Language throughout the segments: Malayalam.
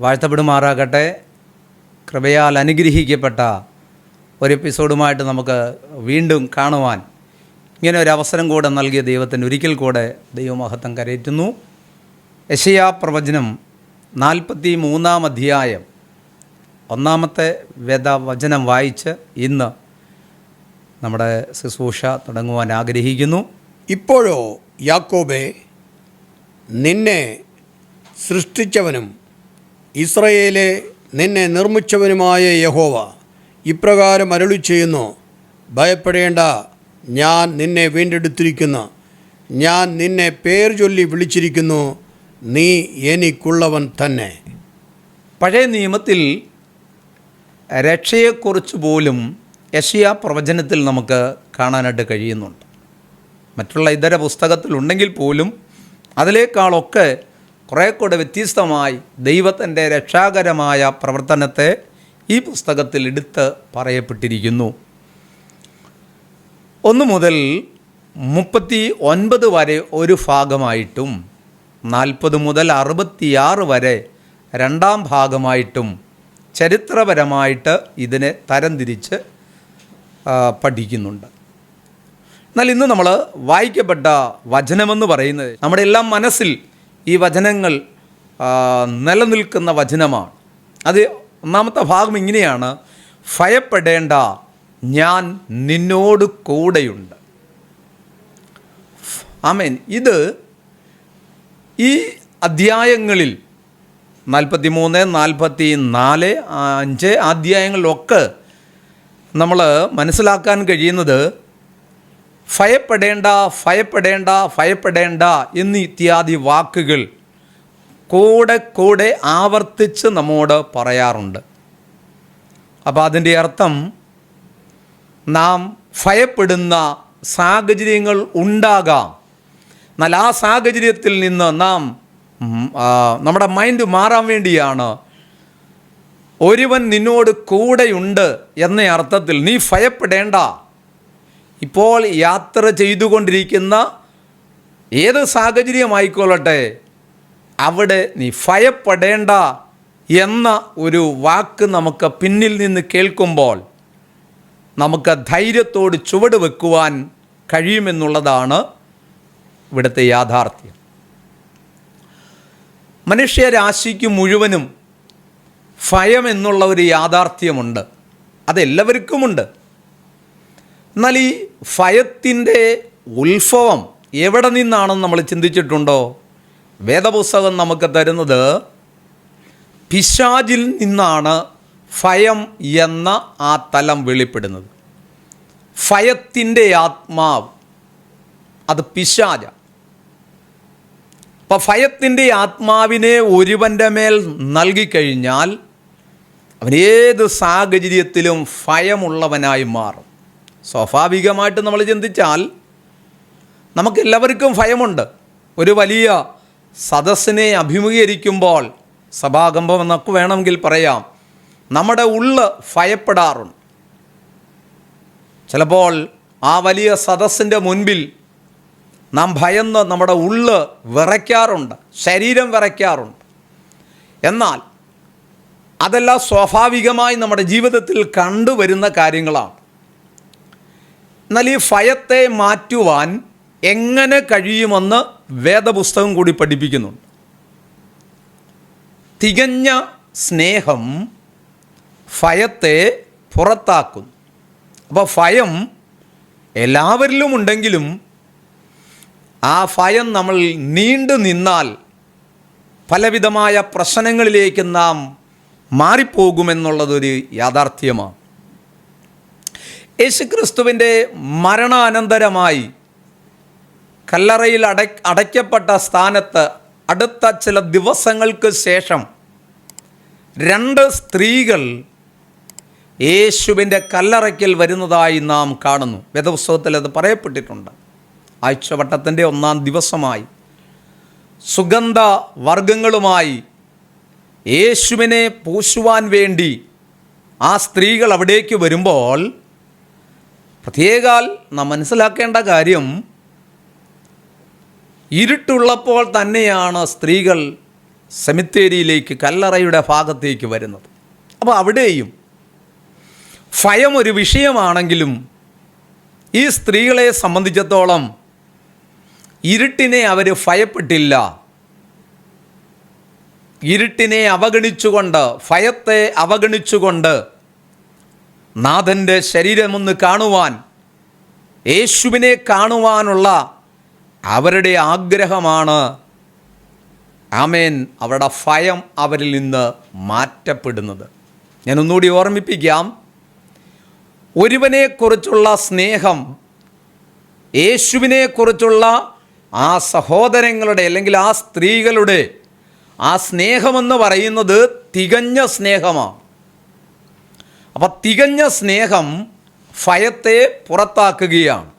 വാഴ്ത്തപ്പെടുമാറാകട്ടെ. കൃപയാൽ അനുഗ്രഹിക്കപ്പെട്ട ഒരു എപ്പിസോഡുമായിട്ട് നമുക്ക് വീണ്ടും കാണുവാൻ ഇങ്ങനെ ഒരു അവസരം കൂടെ നൽകിയ ദൈവത്തിന് ഒരിക്കൽ കൂടെ ദൈവമഹത്വം കരയറ്റുന്നു. യശയാ പ്രവചനം നാൽപ്പത്തി മൂന്നാം അധ്യായം ഒന്നാമത്തെ വേദവചനം വായിച്ച് ഇന്ന് നമ്മുടെ ശുശ്രൂഷ തുടങ്ങുവാൻ ആഗ്രഹിക്കുന്നു. ഇപ്പോഴോ യാക്കോബെ നിന്നെ സൃഷ്ടിച്ചവനും ഇസ്രയേലെ നിന്നെ നിർമ്മിച്ചവനുമായ യഹോവ ഇപ്രകാരം അരുളി ചെയ്യുന്നു ഭയപ്പെടേണ്ട ഞാൻ നിന്നെ വീണ്ടെടുത്തിരിക്കുന്നു. ഞാൻ നിന്നെ പേർ ചൊല്ലി വിളിച്ചിരിക്കുന്നു. നീ എനിക്കുള്ളവൻ തന്നെ. പഴയ നിയമത്തിൽ രക്ഷയെക്കുറിച്ച് പോലും യശിയ പ്രവചനത്തിൽ നമുക്ക് കാണാനായിട്ട് കഴിയുന്നുണ്ട്. മറ്റുള്ള ഇതര പുസ്തകത്തിലുണ്ടെങ്കിൽ പോലും അതിലേക്കാളൊക്കെ കുറേ കൂടെ വ്യത്യസ്തമായി ദൈവത്തിന്റെ രക്ഷാകരമായ പ്രവർത്തനത്തെ ഈ പുസ്തകത്തിൽ എടുത്ത് പറയപ്പെട്ടിരിക്കുന്നു. ഒന്ന് മുതൽ മുപ്പത്തി ഒൻപത് വരെ ഒരു ഭാഗമായിട്ടും നാൽപ്പത് മുതൽ അറുപത്തിയാറ് വരെ രണ്ടാം ഭാഗമായിട്ടും ചരിത്രപരമായിട്ട് ഇതിനെ തരംതിരിച്ച് പഠിക്കുന്നുണ്ട്. എന്നാൽ ഇന്ന് നമ്മൾ വായിക്കപ്പെട്ട വചനമെന്ന് പറയുന്നത് നമ്മുടെ എല്ലാം മനസ്സിൽ ഈ വചനങ്ങൾ നിലനിൽക്കുന്ന വചനമാണ്. അത് ഒന്നാമത്തെ ഭാഗം ഇങ്ങനെയാണ്. ഭയപ്പെടേണ്ട ഞാൻ നിന്നോട് കൂടെയുണ്ട്. ആമേൻ. ഇത് ഈ അധ്യായങ്ങളിൽ നാൽപ്പത്തി മൂന്ന് നാൽപ്പത്തി നാല് അഞ്ച് അധ്യായങ്ങളിലൊക്കെ നമ്മൾ മനസ്സിലാക്കാൻ കഴിയുന്നത് ഭയപ്പെടേണ്ട ഭയപ്പെടേണ്ട ഭയപ്പെടേണ്ട എന്നീ ഇത്യാദി വാക്കുകൾ കൂടെ കൂടെ ആവർത്തിച്ച് നമ്മോട് പറയാറുണ്ട്. അപ്പോൾ അതിന്റെ അർത്ഥം നാം ഭയപ്പെടുന്ന സാഹചര്യങ്ങൾ ഉണ്ടാകാം. എന്നാൽ ആ സാഹചര്യത്തിൽ നിന്ന് നാം നമ്മുടെ മൈൻഡ് മാറാൻ വേണ്ടിയാണ് ഒരുവൻ നിന്നോട് കൂടെയുണ്ട് എന്ന അർത്ഥത്തിൽ നീ ഭയപ്പെടേണ്ട. ഇപ്പോൾ യാത്ര ചെയ്തുകൊണ്ടിരിക്കുന്ന ഏത് സാഹചര്യമായിക്കൊള്ളട്ടെ അവിടെ നീ ഭയപ്പെടേണ്ട എന്ന ഒരു വാക്ക് നമുക്ക് പിന്നിൽ നിന്ന് കേൾക്കുമ്പോൾ നമുക്ക് ധൈര്യത്തോട് ചുവട് വെക്കുവാൻ കഴിയുമെന്നുള്ളതാണ് ഇവിടുത്തെ യാഥാർത്ഥ്യം. മനുഷ്യരാശിക്ക് മുഴുവനും ഭയം എന്നുള്ള ഒരു യാഥാർത്ഥ്യമുണ്ട്. അതെല്ലാവർക്കുമുണ്ട്. എന്നാൽ ഈ ഭയത്തിന്റെ ഉത്ഭവം എവിടെ നിന്നാണെന്ന് നമ്മൾ ചിന്തിച്ചിട്ടുണ്ടോ? വേദപുസ്തകം നമുക്ക് തരുന്നത് പിശാജിൽ നിന്നാണ് ഭയം എന്ന ആ തലം വെളിപ്പെടുന്നത്. ഭയത്തിന്റെ ആത്മാവ് അത് പിശാജ അപ്പം ഭയത്തിന്റെ ആത്മാവിനെ ഒരുവന്റെ മേൽ നൽകിക്കഴിഞ്ഞാൽ അവൻ ഏത് സാഹചര്യത്തിലും ഭയമുള്ളവനായി മാറും. സ്വാഭാവികമായിട്ട് നമ്മൾ ചിന്തിച്ചാൽ നമുക്കെല്ലാവർക്കും ഭയമുണ്ട്. ഒരു വലിയ സദസ്സിനെ അഭിമുഖീകരിക്കുമ്പോൾ സഭാകമ്പം എന്നൊക്കെ വേണമെങ്കിൽ പറയാം. നമ്മുടെ ഉള്ള് ഭയപ്പെടാറുണ്ട്. ചിലപ്പോൾ ആ വലിയ സദസ്സിന്റെ മുൻപിൽ നാം ഭയന്ന് നമ്മുടെ ഉള്ള് വിറയ്ക്കാറുണ്ട്. ശരീരം വിറയ്ക്കാറുണ്ട്. എന്നാൽ അതെല്ലാം സ്വാഭാവികമായി നമ്മുടെ ജീവിതത്തിൽ കണ്ടുവരുന്ന കാര്യങ്ങളാണ്. എന്നാൽ ഈ ഭയത്തെ മാറ്റുവാൻ എങ്ങനെ കഴിയുമെന്ന് വേദപുസ്തകം കൂടി പഠിപ്പിക്കുന്നുണ്ട്. തികഞ്ഞ സ്നേഹം ഭയത്തെ പുറത്താക്കുന്നു. അപ്പോൾ ഭയം എല്ലാവരിലും ഉണ്ടെങ്കിലും ആ ഭയം നമ്മൾ നീണ്ടു നിന്നാൽ പലവിധമായ പ്രശ്നങ്ങളിലേക്ക് നാം മാറിപ്പോകുമെന്നുള്ളതൊരു യാഥാർത്ഥ്യമാണ്. യേശുക്രിസ്തുവിന്റെ മരണാനന്തരമായി കല്ലറയിൽ അട അടയ്ക്കപ്പെട്ട സ്ഥാനത്ത് അടുത്ത ചില ദിവസങ്ങൾക്ക് ശേഷം രണ്ട് സ്ത്രീകൾ യേശുവിന്റെ കല്ലറയ്ക്കൽ വരുന്നതായി നാം കാണുന്നു. വേദപുസ്തകത്തിൽ അത് പറയപ്പെട്ടിട്ടുണ്ട്. ആഴ്ചവട്ടത്തിന്റെ ഒന്നാം ദിവസമായി സുഗന്ധ വർഗങ്ങളുമായി യേശുവിനെ പൂശുവാൻ വേണ്ടി ആ സ്ത്രീകൾ അവിടേക്ക് വരുമ്പോൾ പ്രത്യേകാൽ നാം മനസ്സിലാക്കേണ്ട കാര്യം ഇരുട്ടുള്ളപ്പോൾ തന്നെയാണ് സ്ത്രീകൾ സെമിത്തേരിയിലേക്ക് കല്ലറയുടെ ഭാഗത്തേക്ക് വരുന്നത്. അപ്പോൾ അവിടെയും ഭയം ഒരു വിഷയമാണെങ്കിലും ഈ സ്ത്രീകളെ സംബന്ധിച്ചിടത്തോളം ഇരുട്ടിനെ അവർ ഭയപ്പെട്ടില്ല. ഇരുട്ടിനെ അവഗണിച്ചുകൊണ്ട് ഭയത്തെ അവഗണിച്ചുകൊണ്ട് നാഥന്റെ ശരീരമൊന്ന് കാണുവാൻ യേശുവിനെ കാണുവാനുള്ള അവരുടെ ആഗ്രഹമാണ്. ആമേൻ. അവരുടെ ഭയം അവരിൽ നിന്ന് മാറ്റപ്പെടുന്നത്. ഞാൻ ഒന്നുകൂടി ഓർമ്മിപ്പിക്കാം. ഒരുവനെക്കുറിച്ചുള്ള സ്നേഹം യേശുവിനെക്കുറിച്ചുള്ള ആ സഹോദരങ്ങളുടെ അല്ലെങ്കിൽ ആ സ്ത്രീകളുടെ ആ സ്നേഹമെന്ന് പറയുന്നത് തികഞ്ഞ സ്നേഹമാണ്. അപ്പം തികഞ്ഞ സ്നേഹം ഭയത്തെ പുറത്താക്കുകയാണ്.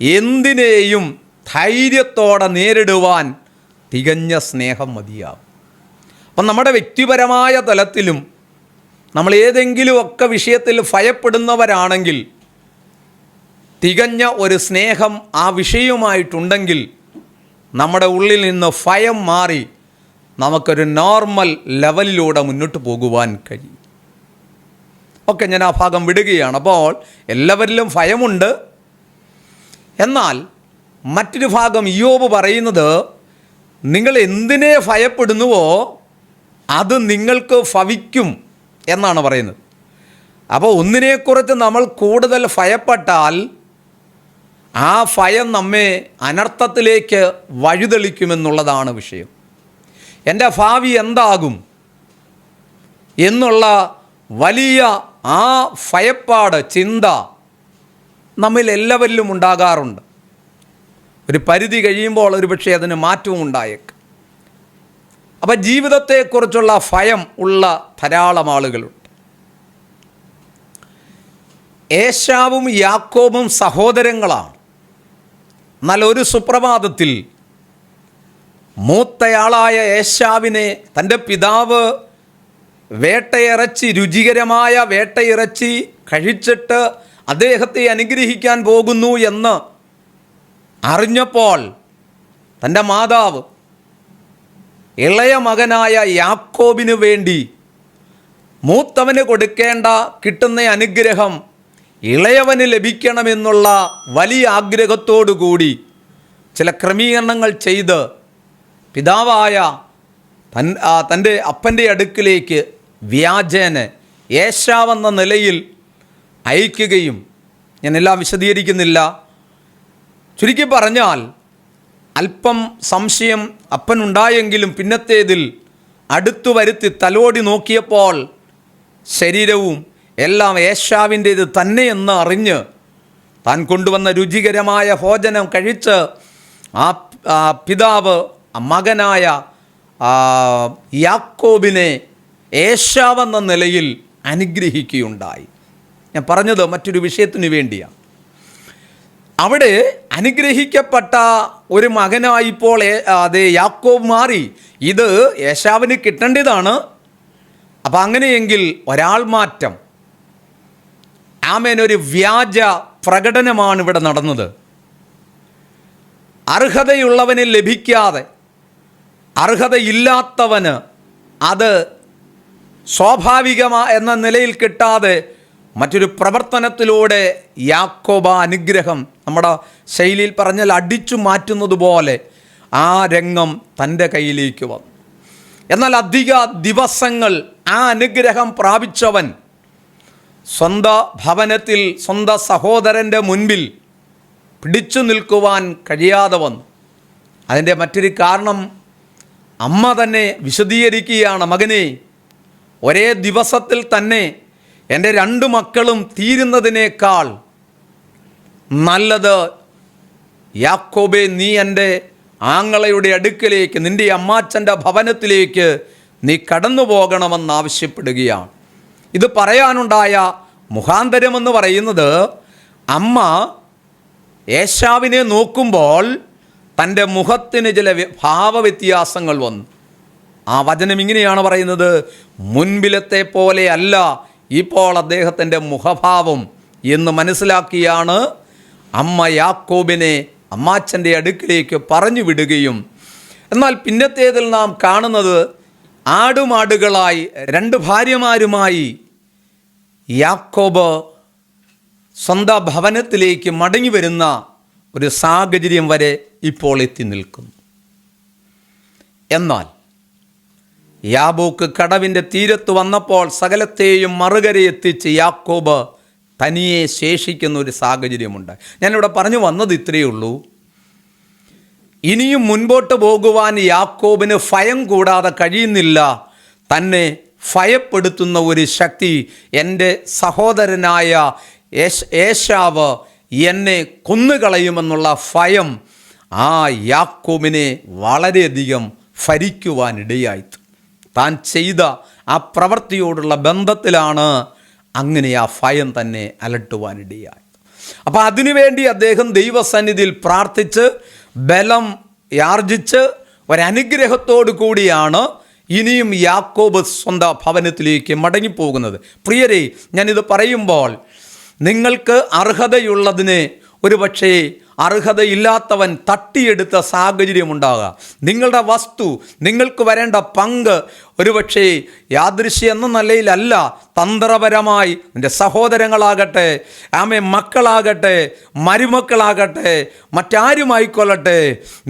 എന്തിനേയും ധൈര്യത്തോടെ നേരിടുവാൻ തികഞ്ഞ സ്നേഹം മതിയാവും. അപ്പം നമ്മുടെ വ്യക്തിപരമായ തലത്തിലും നമ്മൾ ഏതെങ്കിലുമൊക്കെ വിഷയത്തിൽ ഭയപ്പെടുന്നവരാണെങ്കിൽ തികഞ്ഞ ഒരു സ്നേഹം ആ വിഷയവുമായിട്ടുണ്ടെങ്കിൽ നമ്മുടെ ഉള്ളിൽ നിന്ന് ഭയം മാറി നമുക്കൊരു നോർമൽ ലെവലിലൂടെ മുന്നോട്ട് പോകുവാൻ കഴിയും. ഓക്കെ ഞാൻ ആ ഭാഗം വിടുകയാണ്. അപ്പോൾ എല്ലാവരിലും ഭയമുണ്ട്. എന്നാൽ മറ്റൊരു ഭാഗം യോബ് പറയുന്നത് നിങ്ങൾ എന്തിനെ ഭയപ്പെടുന്നുവോ അത് നിങ്ങൾക്ക് ഭവിക്കും എന്നാണ് പറയുന്നത്. അപ്പോൾ ഒന്നിനെക്കുറിച്ച് നമ്മൾ കൂടുതൽ ഭയപ്പെട്ടാൽ ആ ഭയം നമ്മെ അനർത്ഥത്തിലേക്ക് വഴിതെളിക്കുമെന്നുള്ളതാണ് വിഷയം. എന്റെ ഭാവി എന്താകും? എന്നുള്ള വലിയ ആ ഭയപ്പാട് ചിന്ത നമ്മിൽ എല്ലാവരിലും ഉണ്ടാകാറുണ്ട്. ഒരു പരിധി കഴിയുമ്പോൾ ഒരു പക്ഷേ അതിന് മാറ്റവും ഉണ്ടായേക്കും. അപ്പം ജീവിതത്തെക്കുറിച്ചുള്ള ഭയം ഉള്ള ധാരാളം ആളുകളുണ്ട്. ഏശാവും യാക്കോബും സഹോദരങ്ങളാണ്. എന്നാൽ ഒരു സുപ്രഭാതത്തിൽ മൂത്തയാളായ ഏശാവിനെ തന്റെ പിതാവ് വേട്ടയിറച്ചി രുചികരമായ വേട്ടയിറച്ചി കഴിച്ചിട്ട് അദ്ദേഹത്തെ അനുഗ്രഹിക്കാൻ പോകുന്നു എന്ന് അറിഞ്ഞപ്പോൾ തന്റെ മാതാവ് ഇളയ മകനായ യാക്കോബിന് വേണ്ടി മൂത്തവന് കൊടുക്കേണ്ട കിട്ടുന്ന അനുഗ്രഹം ഇളയവന് ലഭിക്കണമെന്നുള്ള വലിയ ആഗ്രഹത്തോടു കൂടി ചില ക്രമീകരണങ്ങൾ ചെയ്ത് പിതാവായ തൻ തന്റെ അപ്പന്റെ അടുക്കിലേക്ക് വ്യാജേന യേശാവെന്ന നിലയിൽ അയക്കുകയും ഞാൻ എല്ലാം വിശദീകരിക്കുന്നില്ല. ചുരുക്കി പറഞ്ഞാൽ അല്പം സംശയം അപ്പനുണ്ടായെങ്കിലും പിന്നത്തേതിൽ അടുത്തു വരുത്തി തലോടി നോക്കിയപ്പോൾ ശരീരവും എല്ലാം ഏശാവിന്റേത് തന്നെയെന്ന് അറിഞ്ഞ് താൻ കൊണ്ടുവന്ന രുചികരമായ ഭോജനം കഴിച്ച് ആ പിതാവ് മകനായ യാക്കോബിനെ ഏശാവെന്ന നിലയിൽ അനുഗ്രഹിക്കുകയുണ്ടായി. ഞാൻ പറഞ്ഞത് മറ്റൊരു വിഷയത്തിനു വേണ്ടിയാണ്. അവിടെ അനുഗ്രഹിക്കപ്പെട്ട ഒരു മകനായിപ്പോൾ അത് യാക്കോബ് മാറി. ഇത് യേശാവിന് കിട്ടേണ്ടതാണ്. അപ്പം അങ്ങനെയെങ്കിൽ ഒരാൾ മാറ്റം. ആമേൻ ഒരു വ്യാജ പ്രകടനമാണ് ഇവിടെ നടന്നത്. അർഹതയുള്ളവന് ലഭിക്കാതെ അർഹതയില്ലാത്തവന് അത് സ്വാഭാവികമാ എന്ന നിലയിൽ കിട്ടാതെ മറ്റൊരു പ്രവർത്തനത്തിലൂടെ യാക്കോബ അനുഗ്രഹം നമ്മുടെ ശൈലിയിൽ പറഞ്ഞാൽ അടിച്ചു മാറ്റുന്നത് പോലെ ആ രംഗം തന്റെ കയ്യിലേക്ക് വന്നു. എന്നാൽ അധിക ദിവസങ്ങൾ ആ അനുഗ്രഹം പ്രാപിച്ചവൻ സ്വന്ത ഭവനത്തിൽ സ്വന്തം സഹോദരന്റെ മുൻപിൽ പിടിച്ചു നിൽക്കുവാൻ കഴിയാതെ വന്നു. അതിന്റെ മറ്റൊരു കാരണം അമ്മ തന്നെ വിശദീകരിക്കുകയാണ് മകനെ ഒരേ ദിവസത്തിൽ തന്നെ എന്റെ രണ്ട് മക്കളും തീരുന്നതിനേക്കാൾ നല്ലത് യാക്കോബെ നീ എന്റെ ആങ്ങളയുടെ അടുക്കലേക്ക് നിന്റെ അമ്മാച്ചന്റെ ഭവനത്തിലേക്ക് നീ കടന്നു പോകണമെന്ന് ആവശ്യപ്പെടുകയാണ്. ഇത് പറയാനുണ്ടായ മുഖാന്തരമെന്ന് പറയുന്നത് അമ്മ ഏശാവിനെ നോക്കുമ്പോൾ തന്റെ മുഖത്തിന് ചില വ്യ- ഭാവവ്യത്യാസങ്ങൾ വന്നു. ആ വചനം ഇങ്ങനെയാണ് പറയുന്നത്. മുൻപിലത്തെ പോലെ അല്ല ഇപ്പോൾ അദ്ദേഹത്തിന്റെ മുഖഭാവം എന്ന് മനസ്സിലാക്കിയാണ് അമ്മ യാക്കോബിനെ അമ്മാച്ചന്റെ അടുക്കിലേക്ക് പറഞ്ഞു വിടുകയും. എന്നാൽ പിന്നത്തേതിൽ നാം കാണുന്നത് ആടുമാടുകളായി രണ്ട് ഭാര്യമാരുമായി യാക്കോബ് സ്വന്തം ഭവനത്തിലേക്ക് മടങ്ങി വരുന്ന ഒരു സാഹചര്യം വരെ ഇപ്പോൾ എത്തി നിൽക്കുന്നു. എന്നാൽ യാബോക്ക് കടവിന്റെ തീരത്ത് വന്നപ്പോൾ സകലത്തെയും മറുകരെ എത്തിച്ച് യാക്കോബ് തനിയെ ശേഷിക്കുന്ന ഒരു സാഹചര്യമുണ്ട് ഞാനിവിടെ പറഞ്ഞു വന്നത് ഇത്രയേ ഉള്ളൂ. ഇനിയും മുൻപോട്ട് പോകുവാൻ യാക്കോബിന് ഭയം കൂടാതെ കഴിയുന്നില്ല. തന്നെ ഭയപ്പെടുത്തുന്ന ഒരു ശക്തി എന്റെ സഹോദരനായ ഏശ് ഏശാവ് എന്നെ കൊന്നുകളയുമെന്നുള്ള ഭയം ആ യാക്കോബിനെ വളരെയധികം ഭരിക്കുവാനിടയായി. താൻ ചെയ്ത ആ പ്രവൃത്തിയോടുള്ള ബന്ധത്തിലാണ് അങ്ങനെ ആ ഭയം തന്നെ അലട്ടുവാനിടയായി അപ്പോൾ അതിനുവേണ്ടി അദ്ദേഹം ദൈവസന്നിധിയിൽ പ്രാർത്ഥിച്ച് ബലം യാർജിച്ച് ഒരനുഗ്രഹത്തോടു കൂടിയാണ് ഇനിയും യാക്കോബ് സ്വന്തം ഭവനത്തിലേക്ക് മടങ്ങിപ്പോകുന്നത്. പ്രിയരെ ഞാനിത് പറയുമ്പോൾ നിങ്ങൾക്ക് അർഹതയുള്ളതിനെ ഒരുപക്ഷേ അർഹതയില്ലാത്തവൻ തട്ടിയെടുത്ത സാഹചര്യമുണ്ടാകാം. നിങ്ങളുടെ വസ്തു നിങ്ങൾക്ക് വരേണ്ട പങ്ക് ഒരുപക്ഷേ യാദൃശ്യ എന്ന നിലയിലല്ല തന്ത്രപരമായി നിന്റെ സഹോദരങ്ങളാകട്ടെ ആമെ മക്കളാകട്ടെ മരുമക്കളാകട്ടെ മറ്റാരുമായിക്കൊള്ളട്ടെ.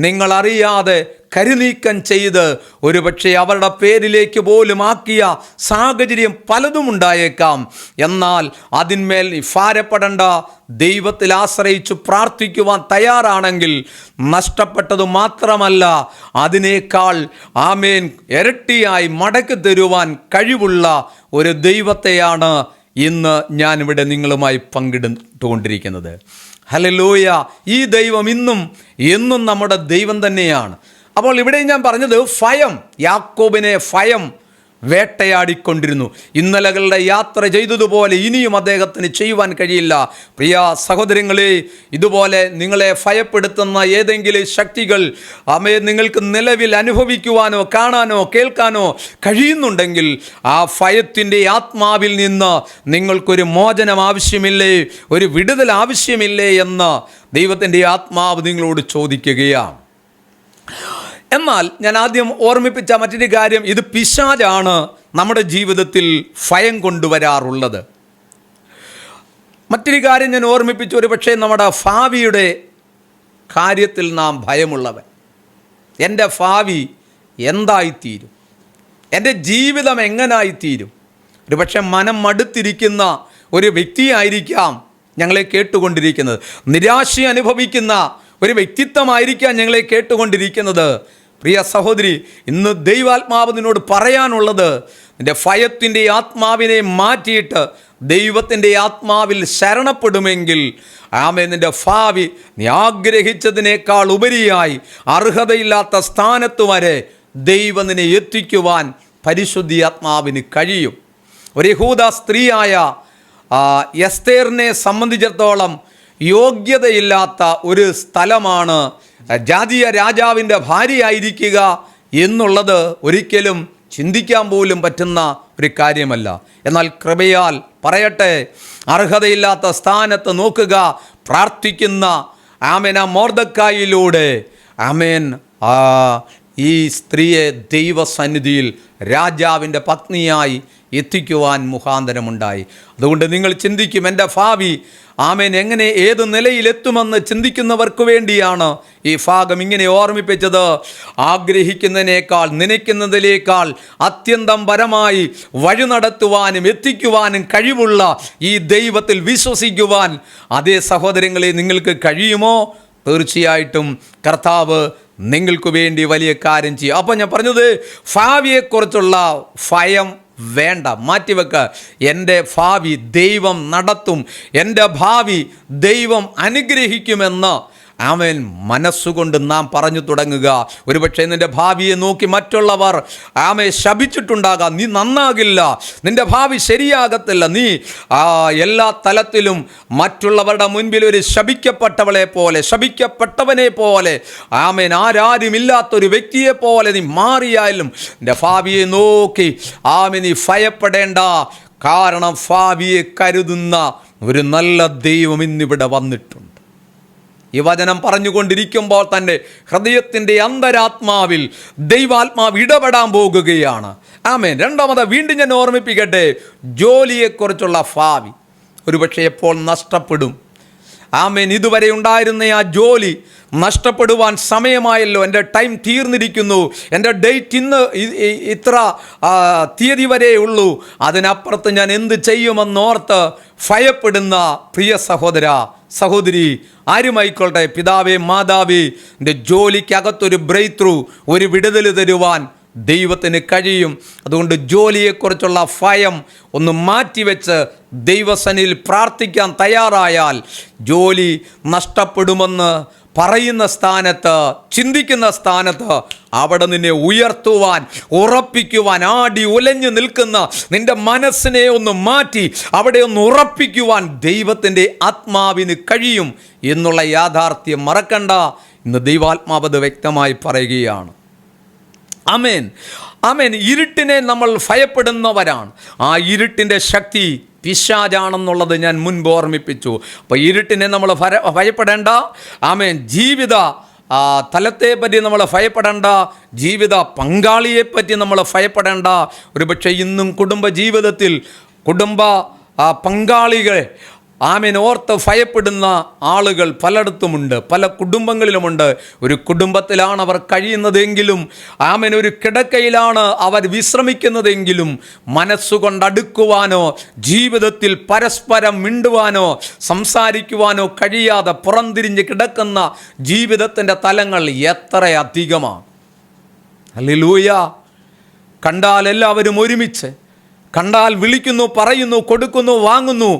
നിങ്ങളറിയാതെ കരുനീക്കം ചെയ്ത് ഒരുപക്ഷെ അവരുടെ പേരിലേക്ക് പോലും ആക്കിയ സാഹചര്യം പലതും ഉണ്ടായേക്കാം. എന്നാൽ അതിന്മേൽ ഭാരപ്പെടേണ്ട ദൈവത്തിൽ ആശ്രയിച്ച് പ്രാർത്ഥിക്കുവാൻ തയ്യാറാണെങ്കിൽ നഷ്ടപ്പെട്ടത് മാത്രമല്ല അതിനേക്കാൾ ആമേൻ ഇരട്ടിയായി മടക്കി തരുവാൻ കഴിവുള്ള ഒരു ദൈവത്തെയാണ് ഇന്ന് ഞാനിവിടെ നിങ്ങളുമായി പങ്കിട്ടുകൊണ്ടിരിക്കുന്നത്. ഹലലൂയ ഈ ദൈവം ഇന്നും എന്നും നമ്മുടെ ദൈവം തന്നെയാണ്. അപ്പോൾ ഇവിടെ ഞാൻ പറഞ്ഞത് ഫയം യാക്കോബിനെ ഭയം വേട്ടയാടിക്കൊണ്ടിരുന്നു. ഇന്നലകളുടെ യാത്ര ചെയ്തതുപോലെ ഇനിയും അദ്ദേഹത്തിന് ചെയ്യുവാൻ കഴിയില്ല. പ്രിയ സഹോദരങ്ങളെ ഇതുപോലെ നിങ്ങളെ ഭയപ്പെടുത്തുന്ന ഏതെങ്കിലും ശക്തികൾ അമയെ നിങ്ങൾക്ക് നിലവിൽ അനുഭവിക്കുവാനോ കാണാനോ കേൾക്കാനോ കഴിയുന്നുണ്ടെങ്കിൽ ആ ഭയത്തിന്റെ ആത്മാവിൽ നിന്ന് നിങ്ങൾക്കൊരു മോചനം ആവശ്യമില്ലേ? ഒരു വിടുതൽ ആവശ്യമില്ലേ എന്ന് ദൈവത്തിന്റെ ആത്മാവ് നിങ്ങളോട് ചോദിക്കുകയാണ്. എന്നാൽ ഞാൻ ആദ്യം ഓർമ്മിപ്പിച്ച മറ്റൊരു കാര്യം. ഇത് പിശാചാണ് നമ്മുടെ ജീവിതത്തിൽ ഭയം കൊണ്ടുവരാറുള്ളത്. മറ്റൊരു കാര്യം ഞാൻ ഓർമ്മിപ്പിച്ചു. ഒരു പക്ഷേ നമ്മുടെ ഭാവിയുടെ കാര്യത്തിൽ നാം ഭയമുള്ളവൻ. എന്റെ ഭാവി എന്തായിത്തീരും? എന്റെ ജീവിതം എങ്ങനായിത്തീരും? ഒരു പക്ഷേ മനം മടുത്തിരിക്കുന്ന ഒരു വ്യക്തിയായിരിക്കാം ഞങ്ങളെ കേട്ടുകൊണ്ടിരിക്കുന്നത്. നിരാശ അനുഭവിക്കുന്ന ഒരു വ്യക്തിത്വമായിരിക്കാം ഞങ്ങളെ കേട്ടുകൊണ്ടിരിക്കുന്നത്. പ്രിയ സഹോദരി ഇന്ന് ദൈവാത്മാവ് നിന്നോട് പറയാനുള്ളത് നിന്റെ ഭയത്തിന്റെ ആത്മാവിനെ മാറ്റിയിട്ട് ദൈവത്തിന്റെ ആത്മാവിൽ ശരണപ്പെടുമെങ്കിൽ ആമേ നിന്റെ ഭാവി നീ ആഗ്രഹിച്ചതിനേക്കാൾ ഉപരിയായി അർഹതയില്ലാത്ത സ്ഥാനത്ത് വരെ ദൈവം നിന്നെ എത്തിക്കുവാൻ പരിശുദ്ധി ആത്മാവിന് കഴിയും. ഒരു യഹൂദ സ്ത്രീയായ എസ്തേറിനെ സംബന്ധിച്ചിടത്തോളം യോഗ്യതയില്ലാത്ത ഒരു സ്ഥലമാണ് ജാതീയ രാജാവിന്റെ ഭാര്യയായിരിക്കുക എന്നുള്ളത് ഒരിക്കലും ചിന്തിക്കാൻ പോലും പറ്റുന്ന ഒരു കാര്യമല്ല. എന്നാൽ കൃപയാൽ പറയട്ടെ അർഹതയില്ലാത്ത സ്ഥാനത്ത് നോക്കുക പ്രാർത്ഥിക്കുന്ന ആമേൻ ആ മോർദക്കായിലൂടെ ആമേൻ ഈ സ്ത്രീയെ ദൈവസന്നിധിയിൽ രാജാവിന്റെ പത്നിയായി എത്തിക്കുവാൻ മുഖാന്തരമുണ്ടായി. അതുകൊണ്ട് നിങ്ങൾ ചിന്തിക്കും എന്റെ ഭാവി ആമേൻ എങ്ങനെ ഏത് നിലയിലെത്തുമെന്ന് ചിന്തിക്കുന്നവർക്ക് വേണ്ടിയാണ് ഈ ഭാഗം ഇങ്ങനെ ഓർമ്മിപ്പിച്ചത്. ആഗ്രഹിക്കുന്നതിനേക്കാൾ നനയ്ക്കുന്നതിനേക്കാൾ അത്യന്തം പരമായി വഴി നടത്തുവാനും എത്തിക്കുവാനും കഴിവുള്ള ഈ ദൈവത്തിൽ വിശ്വസിക്കുവാൻ അതേ സഹോദരങ്ങളെ നിങ്ങൾക്ക് കഴിയുമോ? തീർച്ചയായിട്ടും കർത്താവ് നിങ്ങൾക്ക് വേണ്ടി വലിയ കാര്യം ചെയ്യും. അപ്പോൾ ഞാൻ പറഞ്ഞത് ഭാവിയെക്കുറിച്ചുള്ള ഭയം വേണ്ട. മാറ്റിവെക്ക. എന്റെ ഭാവി ദൈവം നടത്തും. എന്റെ ഭാവി ദൈവം അനുഗ്രഹിക്കുമെന്ന് ആമേൻ മനസ്സുകൊണ്ട് നാം പറഞ്ഞു തുടങ്ങുക. ഒരുപക്ഷെ നിന്റെ ഭാവിയെ നോക്കി മറ്റുള്ളവർ ആമെ ശപിച്ചിട്ടുണ്ടാകാം. നീ നന്നാകില്ല. നിന്റെ ഭാവി ശരിയാകത്തില്ല. നീ എല്ലാ തലത്തിലും മറ്റുള്ളവരുടെ മുൻപിൽ ഒരു ശപിക്കപ്പെട്ടവളെ പോലെ ശപിക്കപ്പെട്ടവനെ പോലെ ആമേൻ ആരാരുമില്ലാത്തൊരു വ്യക്തിയെ പോലെ നീ മാറിയാലും നിന്റെ ഭാവിയെ നോക്കി ആമെ നീ ഭയപ്പെടേണ്ട. കാരണം ഭാവിയെ കരുതുന്ന ഒരു നല്ല ദൈവം ഇന്നിവിടെ വന്നിട്ടുണ്ട്. ഈ വചനം പറഞ്ഞുകൊണ്ടിരിക്കുമ്പോൾ തന്നെ ഹൃദയത്തിന്റെ അന്തരാത്മാവിൽ ദൈവാത്മാവ് ഇടപെടാൻ പോകുകയാണ്. ആമേൻ. രണ്ടാമത് വീണ്ടും ഞാൻ ഓർമ്മിപ്പിക്കട്ടെ ജോലിയെക്കുറിച്ചുള്ള ഭാവി. ഒരുപക്ഷെ എപ്പോൾ നഷ്ടപ്പെടും. ആമേൻ. ഇതുവരെ ഉണ്ടായിരുന്ന ആ ജോലി നഷ്ടപ്പെടുവാൻ സമയമായല്ലോ. എന്റെ ടൈം തീർന്നിരിക്കുന്നു. എന്റെ ഡേറ്റ് ഇന്ന് ഇത്ര തീയതി വരെ ഉള്ളൂ. അതിനപ്പുറത്ത് ഞാൻ എന്ത് ചെയ്യുമെന്നോർത്ത് ഭയപ്പെടുന്ന പ്രിയ സഹോദര സഹോദരി ആരുമായിക്കോട്ടെ പിതാവേ മാതാവേ എന്റെ ജോലിക്കകത്തൊരു ബ്രേക്ക് ത്രൂ ഒരു വിടുതൽ തരുവാൻ ദൈവത്തിന് കഴിയും. അതുകൊണ്ട് ജോലിയെക്കുറിച്ചുള്ള ഭയം ഒന്ന് മാറ്റിവെച്ച് ദൈവസനിൽ പ്രാർത്ഥിക്കാൻ തയ്യാറായാൽ ജോലി നഷ്ടപ്പെടുമെന്ന് പറയുന്ന സ്ഥാനത്ത് ചിന്തിക്കുന്ന സ്ഥാനത്ത് അവിടെ നിന്നെ ഉയർത്തുവാൻ ഉറപ്പിക്കുവാൻ ആടി ഉലഞ്ഞു നിൽക്കുന്ന നിന്റെ മനസ്സിനെ ഒന്ന് മാറ്റി അവിടെ ഒന്ന് ഉറപ്പിക്കുവാൻ ദൈവത്തിന്റെ ആത്മാവിന് കഴിയും എന്നുള്ള യാഥാർത്ഥ്യം മറക്കണ്ട. ഇന്ന് ദൈവാത്മാവത് വ്യക്തമായി പറയുകയാണ്. അമേൻ അമേൻ ഇരുട്ടിനെ നമ്മൾ ഭയപ്പെടുന്നവരാണ്. ആ ഇരുട്ടിന്റെ ശക്തി പിശാജാണെന്നുള്ളത് ഞാൻ മുൻപ് ഓർമ്മിപ്പിച്ചു. അപ്പോൾ ഇരുട്ടിനെ നമ്മൾ ഭര ഭയപ്പെടേണ്ട. ആമേൻ. ജീവിത തലത്തെപ്പറ്റി നമ്മൾ ഭയപ്പെടേണ്ട. ജീവിത പങ്കാളിയെപ്പറ്റി നമ്മൾ ഭയപ്പെടേണ്ട. ഒരുപക്ഷെ ഇന്നും കുടുംബ ജീവിതത്തിൽ കുടുംബ പങ്കാളികളെ ആമേൻ ഓർത്ത് ഭയപ്പെടുന്ന ആളുകൾ പലയിടത്തുമുണ്ട് പല കുടുംബങ്ങളിലുമുണ്ട്. ഒരു കുടുംബത്തിലാണ് അവർ കഴിയുന്നതെങ്കിലും ആമേൻ ഒരു കിടക്കയിലാണ് അവർ വിശ്രമിക്കുന്നതെങ്കിലും മനസ്സുകൊണ്ട് അടുക്കുവാനോ ജീവിതത്തിൽ പരസ്പരം മിണ്ടുവാനോ സംസാരിക്കുവാനോ കഴിയാതെ പുറംതിരിഞ്ഞ് കിടക്കുന്ന ജീവിതത്തിന്റെ തലങ്ങൾ എത്ര അധികമാണ് അല്ലേലൂയ കണ്ടാൽ എല്ലാവരും ഒരുമിച്ച് കണ്ടാൽ വിളിക്കുന്നു പറയുന്നു കൊടുക്കുന്നു വാങ്ങുന്നു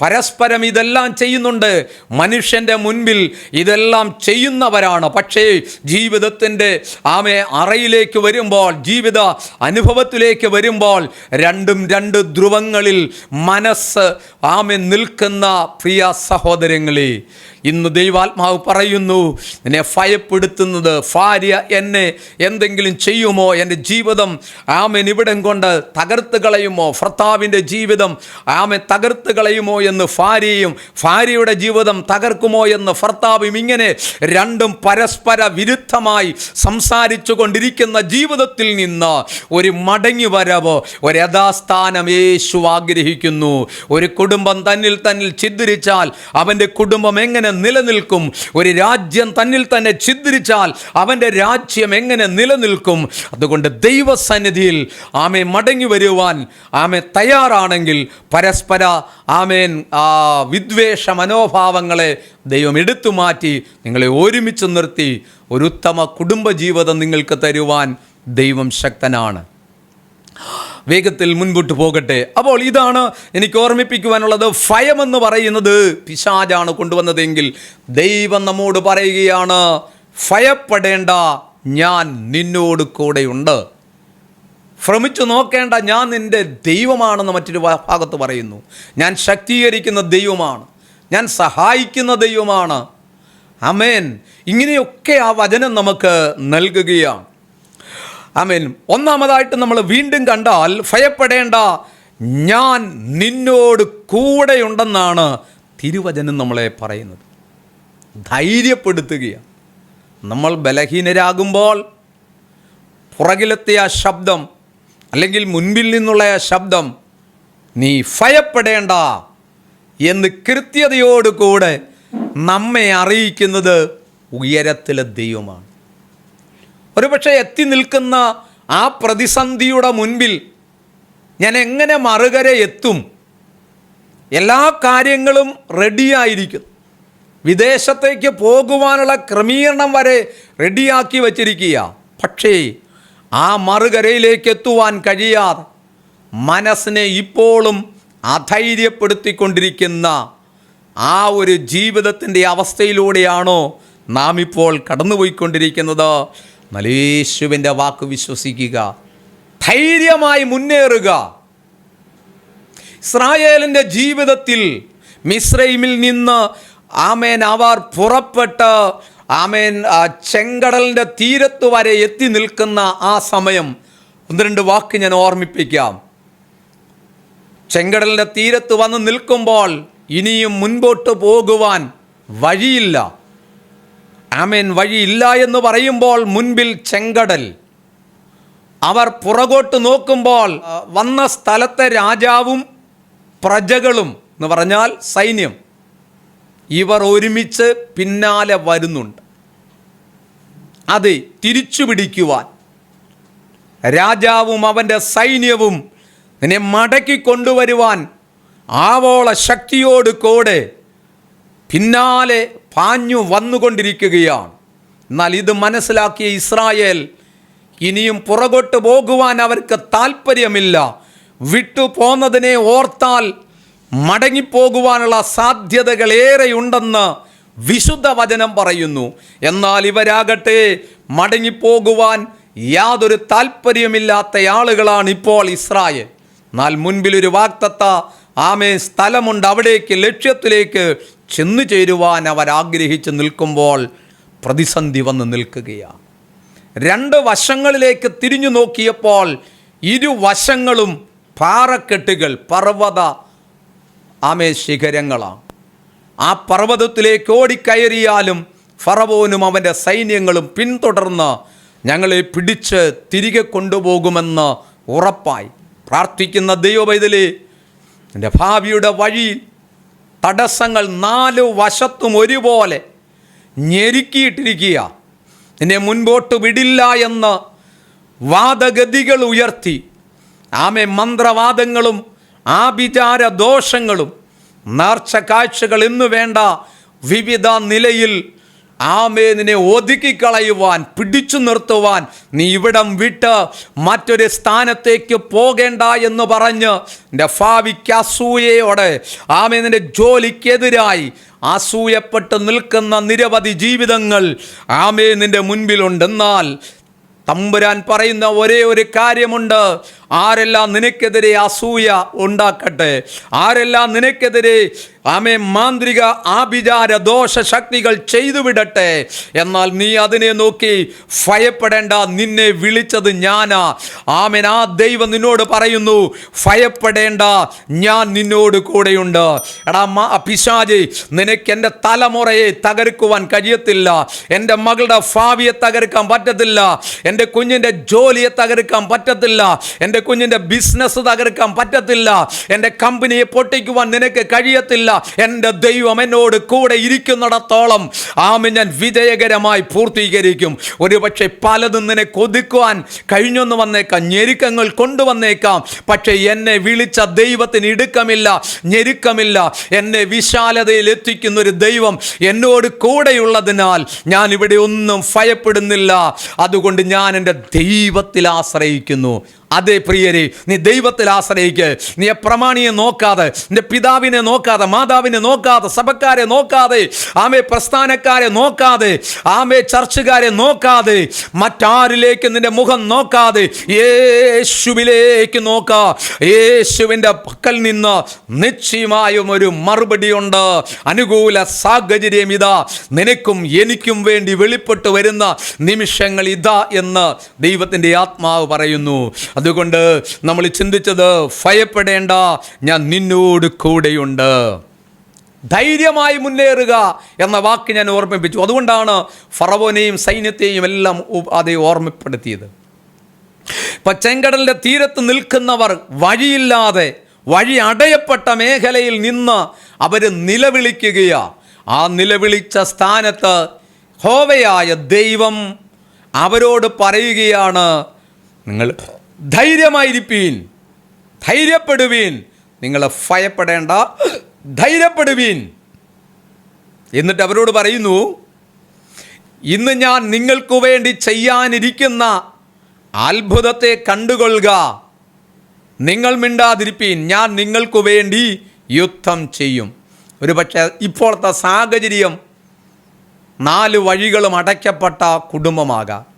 പരസ്പരം ഇതെല്ലാം ചെയ്യുന്നുണ്ട്. മനുഷ്യന്റെ മുൻപിൽ ഇതെല്ലാം ചെയ്യുന്നവരാണ്. പക്ഷേ ജീവിതത്തിന്റെ ആമെ അറയിലേക്ക് വരുമ്പോൾ ജീവിത അനുഭവത്തിലേക്ക് വരുമ്പോൾ രണ്ടും രണ്ട് ധ്രുവങ്ങളിൽ മനസ്സ് ആമെ നിൽക്കുന്ന പ്രിയ സഹോദരങ്ങളെ ഇന്ന് ദൈവാത്മാവ് പറയുന്നു എന്നെ ഭയപ്പെടുത്തുന്നത് ഭാര്യ എന്നെ എന്തെങ്കിലും ചെയ്യുമോ? എന്റെ ജീവിതം ആമൻ ഇവിടം കൊണ്ട് തകർത്ത് കളയുമോ? ഭർത്താവിന്റെ ജീവിതം ആമെ തകർത്ത് കളയുമോ എന്ന് ഭാര്യയും ഭാര്യയുടെ ജീവിതം തകർക്കുമോ എന്ന് ഭർത്താവും ഇങ്ങനെ രണ്ടും പരസ്പര വിരുദ്ധമായി സംസാരിച്ചു കൊണ്ടിരിക്കുന്ന ജീവിതത്തിൽ നിന്ന് ഒരു മടങ്ങി വരവ്? ഒരു യഥാസ്ഥാനം യേശു ആഗ്രഹിക്കുന്നു. ഒരു കുടുംബം തന്നിൽ തന്നിൽ ചിന്തിരിച്ചാൽ അവന്റെ കുടുംബം എങ്ങനെ നിലനിൽക്കും? ഒരു രാജ്യം തന്നിൽ തന്നെ ഛിദ്രിച്ചാൽ അവന്റെ രാജ്യം എങ്ങനെ നിലനിൽക്കും? അതുകൊണ്ട് ദൈവസന്നിധിയിൽ ആമെ മടങ്ങി വരുവാൻ ആമെ തയ്യാറാണെങ്കിൽ പരസ്പര ആമേൻ ആ വിദ്വേഷ മനോഭാവങ്ങളെ ദൈവം എടുത്തു മാറ്റി നിങ്ങളെ ഒരുമിച്ച് നിർത്തി ഒരു ഉത്തമ കുടുംബജീവിതം നിങ്ങൾക്ക് തരുവാൻ ദൈവം ശക്തനാണ്. വേഗത്തിൽ മുൻപോട്ട് പോകട്ടെ. അപ്പോൾ ഇതാണ് എനിക്ക് ഓർമ്മിപ്പിക്കുവാനുള്ളത്. ഭയമെന്ന് പറയുന്നത് പിശാജാണ് കൊണ്ടുവന്നതെങ്കിൽ ദൈവം നമ്മോട് പറയുകയാണ് ഭയപ്പെടേണ്ട ഞാൻ നിന്നോട് കൂടെയുണ്ട്. ഭ്രമിച്ചു നോക്കേണ്ട ഞാൻ നിന്റെ ദൈവമാണെന്ന് മറ്റൊരു ഭാഗത്ത് പറയുന്നു. ഞാൻ ശക്തീകരിക്കുന്ന ദൈവമാണ്. ഞാൻ സഹായിക്കുന്ന ദൈവമാണ്. അമേൻ ഇങ്ങനെയൊക്കെ ആ വചനം നമുക്ക് നൽകുകയാണ്. അമേൻ ഒന്നാമതായിട്ട് നമ്മൾ വീണ്ടും കണ്ടാൽ ഭയപ്പെടേണ്ട ഞാൻ നിന്നോട് കൂടെയുണ്ടെന്നാണ് തിരുവചനം നമ്മളെ പറയുന്നത്. ധൈര്യപ്പെടുത്തുകയാണ്. നമ്മൾ ബലഹീനരാകുമ്പോൾ പുറകിലെത്തിയ ശബ്ദം അല്ലെങ്കിൽ മുൻപിൽ നിന്നുള്ള ശബ്ദം നീ ഭയപ്പെടേണ്ട എന്ന് കൃത്യതയോടുകൂടെ നമ്മെ അറിയിക്കുന്നത് ഉയരത്തിലെ ദൈവമാണ്. ഒരുപക്ഷെ എത്തി നിൽക്കുന്ന ആ പ്രതിസന്ധിയുടെ മുൻപിൽ ഞാൻ എങ്ങനെ മറുകര എത്തും? എല്ലാ കാര്യങ്ങളും റെഡിയായിരിക്കും വിദേശത്തേക്ക് പോകുവാനുള്ള ക്രമീകരണം വരെ റെഡിയാക്കി വച്ചിരിക്കുക. പക്ഷേ ആ മറുകരയിലേക്ക് എത്തുവാൻ കഴിയാതെ മനസ്സിനെ ഇപ്പോഴും അധൈര്യപ്പെടുത്തിക്കൊണ്ടിരിക്കുന്ന ആ ഒരു ജീവിതത്തിന്റെ അവസ്ഥയിലൂടെയാണോ നാം ഇപ്പോൾ കടന്നുപോയിക്കൊണ്ടിരിക്കുന്നത്? മലേശുവിന്റെ വാക്ക് വിശ്വസിക്കുക. ധൈര്യമായി മുന്നേറുക. ഇസ്രായേലിന്റെ ജീവിതത്തിൽ മിശ്രൈമിൽ നിന്ന് ആമേൻ അവർ പുറപ്പെട്ട് ആമേൻ ചെങ്കടലിന്റെ തീരത്ത് വരെ എത്തി നിൽക്കുന്ന ആ സമയം. ഒന്ന് രണ്ട് വാക്ക് ഞാൻ ഓർമ്മിപ്പിക്കാം. ചെങ്കടലിന്റെ തീരത്ത് വന്ന് നിൽക്കുമ്പോൾ ഇനിയും മുൻപോട്ട് പോകുവാൻ വഴിയില്ല. ആമേൻ വഴിയില്ല എന്ന് പറയുമ്പോൾ മുൻപിൽ ചെങ്കടൽ. അവർ പുറകോട്ട് നോക്കുമ്പോൾ വന്ന സ്ഥലത്തെ രാജാവും പ്രജകളും എന്ന് പറഞ്ഞാൽ സൈന്യം. ഇവർ ഒരുമിച്ച് പിന്നാലെ വരുന്നുണ്ട്. അത് തിരിച്ചു പിടിക്കുവാൻ. രാജാവും അവന്റെ സൈന്യവും നിന്നെ മടക്കി കൊണ്ടുവരുവാൻ ആവോള ശക്തിയോട് കൂടെ പിന്നാലെ പാഞ്ഞു വന്നുകൊണ്ടിരിക്കുകയാണ്. എന്നാൽ ഇത് മനസ്സിലാക്കിയ ഇസ്രായേൽ ഇനിയും പുറകോട്ട് പോകുവാൻ അവർക്ക് താല്പര്യമില്ല വിട്ടു പോന്നതിനെ ഓർത്താൽ മടങ്ങിപ്പോകുവാനുള്ള സാധ്യതകൾ ഏറെയുണ്ടെന്ന് വിശുദ്ധ വചനം പറയുന്നു. എന്നാൽ ഇവരാകട്ടെ മടങ്ങിപ്പോകുവാൻ യാതൊരു താല്പര്യമില്ലാത്ത ആളുകളാണ് ഇപ്പോൾ ഇസ്രായേൽ. എന്നാൽ മുൻപിലൊരു വാക്തത്ത ആമേ സ്ഥലമുണ്ട് അവിടേക്ക് ലക്ഷ്യത്തിലേക്ക്. ചെന്നു ചേരുവാൻ അവർ ആഗ്രഹിച്ച് നിൽക്കുമ്പോൾ പ്രതിസന്ധി വന്ന് നിൽക്കുകയാണ്. രണ്ട് വശങ്ങളിലേക്ക് തിരിഞ്ഞു നോക്കിയപ്പോൾ ഇരുവശങ്ങളും പാറക്കെട്ടുകൾ പർവത ആമേ ശിഖരങ്ങളാണ്. ആ പർവതത്തിലേക്ക് ഓടിക്കയറിയാലും ഫറവോനും അവന്റെ സൈന്യങ്ങളും പിന്തുടർന്ന് ഞങ്ങളെ പിടിച്ച് തിരികെ കൊണ്ടുപോകുമെന്ന് ഉറപ്പായി. പ്രാർത്ഥിക്കുന്ന ദൈവവൈതലേ എന്റെ ഭാവിയുടെ വഴിയിൽ തടസ്സങ്ങൾ നാല് വശത്തും ഒരുപോലെ ഞെരുക്കിയിട്ടിരിക്കുക എന്നെ മുൻപോട്ട് വിടില്ല എന്ന് വാദഗതികൾ ഉയർത്തി. ആമെ മന്ത്രവാദങ്ങളും ആഭിചാര ദോഷങ്ങളും നേർച്ച കാഴ്ചകൾ എന്നു വേണ്ട വിവിധ നിലയിൽ ആമേ നിന്നെ ഒതുക്കിക്കളയുവാൻ പിടിച്ചു നിർത്തുവാൻ നീ ഇവിടം വിട്ട് മറ്റൊരു സ്ഥാനത്തേക്ക് പോകേണ്ട എന്ന് പറഞ്ഞ് എന്റെ ഭാവിക്ക് അസൂയയോടെ ആമേ നിന്റെ ജോലിക്കെതിരായി അസൂയപ്പെട്ട് നിൽക്കുന്ന നിരവധി ജീവിതങ്ങൾ ആമേ നിന്റെ മുൻപിലുണ്ട് തമ്പുരാൻ പറയുന്ന ഒരേ ഒരു കാര്യമുണ്ട്. ആരെല്ലാം നിനക്കെതിരെ അസൂയ ഉണ്ടാക്കട്ടെ? ആരെല്ലാം നിനക്കെതിരെ ആമേ മാന്ത്രിക ആഭിചാര ദോഷ ശക്തികൾ ചെയ്തു വിടട്ടെ എന്നാൽ നീ അതിനെ നോക്കി ഭയപ്പെടേണ്ട നിന്നെ വിളിച്ചത് ഞാനാ. ആമേൻ ആ ദൈവം നിന്നോട് പറയുന്നു ഭയപ്പെടേണ്ട ഞാൻ നിന്നോട് കൂടെയുണ്ട്. എടാ മാ പിശാജി നിനക്ക് എന്റെ തലമുറയെ തകർക്കുവാൻ കഴിയത്തില്ല. എന്റെ മകളുടെ ഭാവിയെ തകർക്കാൻ പറ്റത്തില്ല. എന്റെ കുഞ്ഞിന്റെ ജോലിയെ തകർക്കാൻ പറ്റത്തില്ല. എന്റെ കുഞ്ഞിന്റെ ബിസിനസ് തകർക്കാൻ പറ്റത്തില്ല. എന്റെ കമ്പനിയെ പൊട്ടിക്കുവാൻ നിനക്ക് കഴിയത്തില്ല. എന്റെ ദൈവം എന്നോട് കൂടെ ഇരിക്കുന്നിടത്തോളം ആമി ഞാൻ വിജയകരമായി പൂർത്തീകരിക്കും. ഒരുപക്ഷെ പലതും നിനക്ക് ഒതുക്കുവാൻ കഴിഞ്ഞൊന്ന് വന്നേക്കാം. ഞെരുക്കങ്ങൾ കൊണ്ടുവന്നേക്കാം. പക്ഷേ എന്നെ വിളിച്ച ദൈവത്തിന് ഇടുക്കമില്ല ഞെരുക്കമില്ല. എന്നെ വിശാലതയിൽ എത്തിക്കുന്ന ഒരു ദൈവം എന്നോട് കൂടെയുള്ളതിനാൽ ഞാൻ ഇവിടെ ഒന്നും ഭയപ്പെടുന്നില്ല. അതുകൊണ്ട് ഞാൻ എന്റെ ദൈവത്തിൽ ആശ്രയിക്കുന്നു. അതേ പ്രിയരെ നീ ദൈവത്തിൽ ആശ്രയിക്ക്. നീ പ്രമാണിയെ നോക്കാതെ നിന്റെ പിതാവിനെ നോക്കാതെ മാതാവിനെ നോക്കാതെ സഭക്കാരെ നോക്കാതെ ആമെ പ്രസ്ഥാനക്കാരെ നോക്കാതെ ആമെ ചർച്ചുകാരെ നോക്കാതെ മറ്റാരിലേക്ക് നിന്റെ മുഖം നോക്കാതെ യേശുവിലേക്ക് നോക്ക. യേശുവിന്റെ പക്കൽ നിന്ന് നിശ്ചയമായും ഒരു മറുപടിയുണ്ട്. അനുകൂല സാഹചര്യം ഇതാ. നിനക്കും എനിക്കും വേണ്ടി വെളിപ്പെട്ട് വരുന്ന നിമിഷങ്ങൾ ഇതാ എന്ന് ദൈവത്തിന്റെ ആത്മാവ് പറയുന്നു. അതുകൊണ്ട് നമ്മൾ ചിന്തിച്ചത് ഭയപ്പെടേണ്ട ഞാൻ നിന്നോട് കൂടെയുണ്ട്. ധൈര്യമായി മുന്നേറുക എന്ന വാക്ക് ഞാൻ ഓർമ്മിപ്പിച്ചു. അതുകൊണ്ടാണ് ഫറവോനെയും സൈന്യത്തെയും എല്ലാം അത് ഓർമ്മപ്പെടുത്തിയത്. ഇപ്പം ചെങ്കടലിന്റെ തീരത്ത് നിൽക്കുന്നവർ വഴിയില്ലാതെ വഴി അടയപ്പെട്ട മേഖലയിൽ നിന്ന് അവർ നിലവിളിക്കുകയാ. ആ നിലവിളിച്ച സ്ഥാനത്ത് ഹോവയായ ദൈവം അവരോട് പറയുകയാണ് നിങ്ങൾ ധൈര്യമായിരിപ്പീൻ. ധൈര്യപ്പെടുവീൻ. നിങ്ങൾ ഭയപ്പെടേണ്ട. ധൈര്യപ്പെടുവീൻ. എന്നിട്ട് അവരോട് പറയുന്നു ഇന്ന് ഞാൻ നിങ്ങൾക്കു വേണ്ടി ചെയ്യാനിരിക്കുന്ന അത്ഭുതത്തെ കണ്ടുകൊള്ളുക. നിങ്ങൾ മിണ്ടാതിരിപ്പീൻ. ഞാൻ നിങ്ങൾക്കു വേണ്ടി യുദ്ധം ചെയ്യും. ഒരു പക്ഷേ ഇപ്പോഴത്തെ സാഹചര്യം നാല് വഴികളും അടയ്ക്കപ്പെട്ട കുടുംബമാകാം.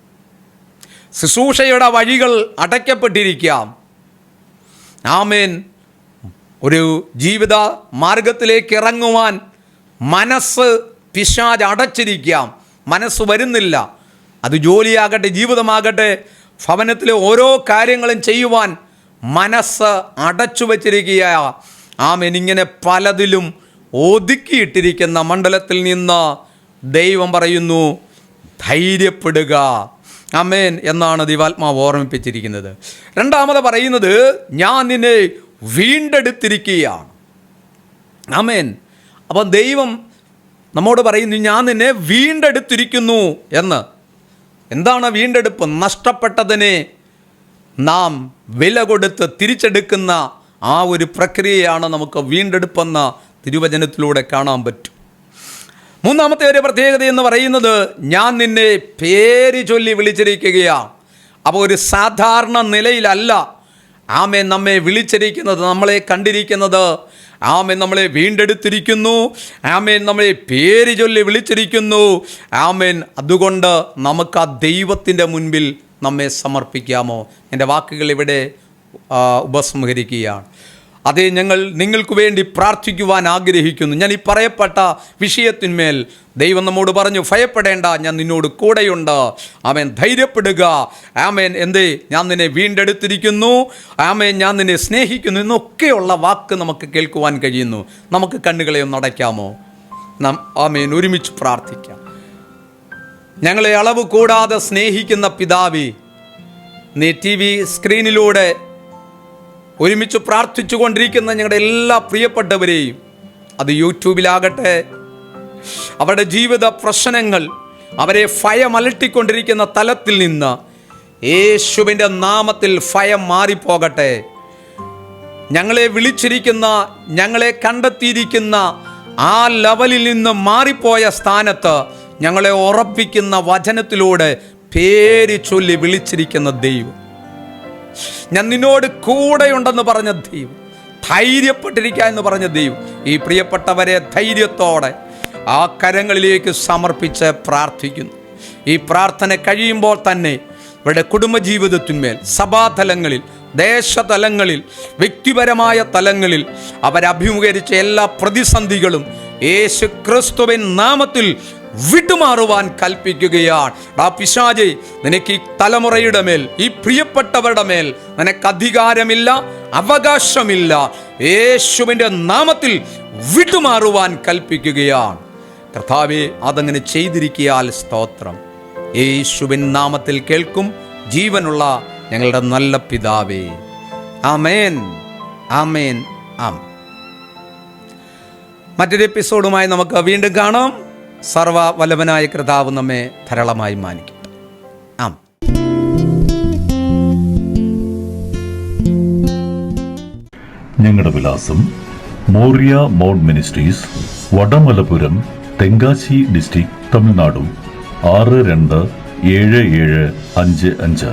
ശുശ്രൂഷയുടെ വഴികൾ അടയ്ക്കപ്പെട്ടിരിക്കാം. ആമേൻ. ഒരു ജീവിത മാർഗത്തിലേക്ക് ഇറങ്ങുവാൻ മനസ്സ് പിശാജ് അടച്ചിരിക്കാം. മനസ്സ് വരുന്നില്ല. അത് ജോലിയാകട്ടെ ജീവിതമാകട്ടെ ഭവനത്തിലെ ഓരോ കാര്യങ്ങളും ചെയ്യുവാൻ മനസ്സ് അടച്ചു വച്ചിരിക്കുക. ആമേൻ. ഇങ്ങനെ പലതിലും ഒതുക്കിയിട്ടിരിക്കുന്ന മണ്ഡലത്തിൽ നിന്ന് ദൈവം പറയുന്നു ധൈര്യപ്പെടുക. അമേൻ എന്നാണ് ദിവാത്മാവ് ഓർമ്മിപ്പിച്ചിരിക്കുന്നത്. രണ്ടാമത് പറയുന്നത് ഞാൻ നിന്നെ വീണ്ടെടുത്തിരിക്കുകയാണ്. അമേൻ അപ്പം ദൈവം നമ്മോട് പറയുന്നു ഞാൻ നിന്നെ വീണ്ടെടുത്തിരിക്കുന്നു എന്ന്. എന്താണ് വീണ്ടെടുപ്പ്? നഷ്ടപ്പെട്ടതിനെ നാം വില കൊടുത്ത് തിരിച്ചെടുക്കുന്ന ആ ഒരു പ്രക്രിയയാണ് നമുക്ക് വീണ്ടെടുപ്പെന്ന തിരുവചനത്തിലൂടെ കാണാൻ പറ്റും. മൂന്നാമത്തെ ഒരു പ്രത്യേകത എന്ന് പറയുന്നത് ഞാൻ നിന്നെ പേര് ചൊല്ലി വിളിച്ചിരിക്കുകയാണ്. അപ്പോൾ ഒരു സാധാരണ നിലയിലല്ല ആമെ നമ്മെ വിളിച്ചിരിക്കുന്നത് നമ്മളെ കണ്ടിരിക്കുന്നത്. ആമേൻ നമ്മളെ വീണ്ടെടുത്തിരിക്കുന്നു. ആമേൻ നമ്മളെ പേര് ചൊല്ലി വിളിച്ചിരിക്കുന്നു. ആമേൻ അതുകൊണ്ട് നമുക്ക് ആ ദൈവത്തിന്റെ മുൻപിൽ നമ്മെ സമർപ്പിക്കാമോ? എന്റെ വാക്കുകൾ ഇവിടെ ഉപസംഹരിക്കുകയാണ്. അതേ ഞങ്ങൾ നിങ്ങൾക്ക് വേണ്ടി പ്രാർത്ഥിക്കുവാൻ ആഗ്രഹിക്കുന്നു. ഞാൻ ഈ പറയപ്പെട്ട വിഷയത്തിന്മേൽ ദൈവം നമ്മോട് പറഞ്ഞു ഭയപ്പെടേണ്ട ഞാൻ നിന്നോട് കൂടെയുണ്ട്. ആമേൻ. ധൈര്യപ്പെടുക. ആമേൻ. എന്തേ? ഞാൻ നിന്നെ വീണ്ടെടുത്തിരിക്കുന്നു. ആമേൻ. ഞാൻ നിന്നെ സ്നേഹിക്കുന്നു. എന്നൊക്കെയുള്ള വാക്ക് നമുക്ക് കേൾക്കുവാൻ കഴിയുന്നു. നമുക്ക് കണ്ണുകളെ ഒന്ന് അടയ്ക്കാമോ? നാം ആമേൻ. ഒരുമിച്ച് പ്രാർത്ഥിക്കാം. ഞങ്ങളെ അളവ് കൂടാതെ സ്നേഹിക്കുന്ന പിതാവി നീ ടി വി സ്ക്രീനിലൂടെ ഒരുമിച്ച് പ്രാർത്ഥിച്ചു കൊണ്ടിരിക്കുന്ന ഞങ്ങളുടെ എല്ലാ പ്രിയപ്പെട്ടവരെയും അത് യൂട്യൂബിലാകട്ടെ അവരുടെ ജീവിത പ്രശ്നങ്ങൾ അവരെ ഭയം അലട്ടിക്കൊണ്ടിരിക്കുന്ന തലത്തിൽ നിന്ന് യേശുവിന്റെ നാമത്തിൽ ഭയം മാറിപ്പോകട്ടെ. ഞങ്ങളെ വിളിച്ചിരിക്കുന്ന ഞങ്ങളെ കണ്ടെത്തിയിരിക്കുന്ന ആ ലെവലിൽ നിന്ന് മാറിപ്പോയ സ്ഥാനത്ത് ഞങ്ങളെ ഉറപ്പിക്കുന്ന വചനത്തിലൂടെ പേര് ചൊല്ലി വിളിച്ചിരിക്കുന്ന ദൈവം. ഞാൻ നിന്നോട് കൂടെയുണ്ടെന്ന് പറഞ്ഞ ദൈവം ധൈര്യപ്പെട്ടിരിക്കുക എന്ന് പറഞ്ഞ ദൈവം ഈ പ്രിയപ്പെട്ടവരെ ധൈര്യത്തോടെ ആ കരങ്ങളിലേക്ക് സമർപ്പിച്ച് പ്രാർത്ഥിക്കുന്നു. ഈ പ്രാർത്ഥന കഴിയുമ്പോൾ തന്നെ ഇവരുടെ കുടുംബജീവിതത്തിന്മേൽ സഭാതലങ്ങളിൽ ദേശതലങ്ങളിൽ വ്യക്തിപരമായ തലങ്ങളിൽ അവരഭിമുഖീകരിച്ച എല്ലാ പ്രതിസന്ധികളും യേശു ക്രിസ്തുവിൻ നാമത്തിൽ വിട്ടുമാറുവാൻ കൽപ്പിക്കുകയാണ്. ആ പിശാജെ നിനക്ക് ഈ തലമുറയുടെ മേൽ ഈ പ്രിയപ്പെട്ടവരുടെ മേൽ നിനക്ക് അധികാരമില്ല അവകാശമില്ല. യേശുവിന്റെ നാമത്തിൽ വിട്ടുമാറുവാൻ കൽപ്പിക്കുകയാണ്. കർത്താവെ അതങ്ങനെ ചെയ്തിരിക്കിയാൽ സ്തോത്രം. യേശുവിൻ നാമത്തിൽ കേൾക്കും ജീവനുള്ള ഞങ്ങളുടെ നല്ല പിതാവേ. ആമേൻ ആമേൻ ആം മറ്റൊരു എപ്പിസോഡുമായി നമുക്ക് വീണ്ടും കാണാം. സർവ വല്ലഭനായ കർത്താവ് നമ്മെ ധാരാളമായി മാനിക്കട്ടെ ആം ഞങ്ങളുടെ വിലാസം Moriah Mount Ministries Vadamalapuram Tenkasi district തമിഴ്നാടും ആറ് രണ്ട് ഏഴ് ഏഴ് അഞ്ച് അഞ്ച്.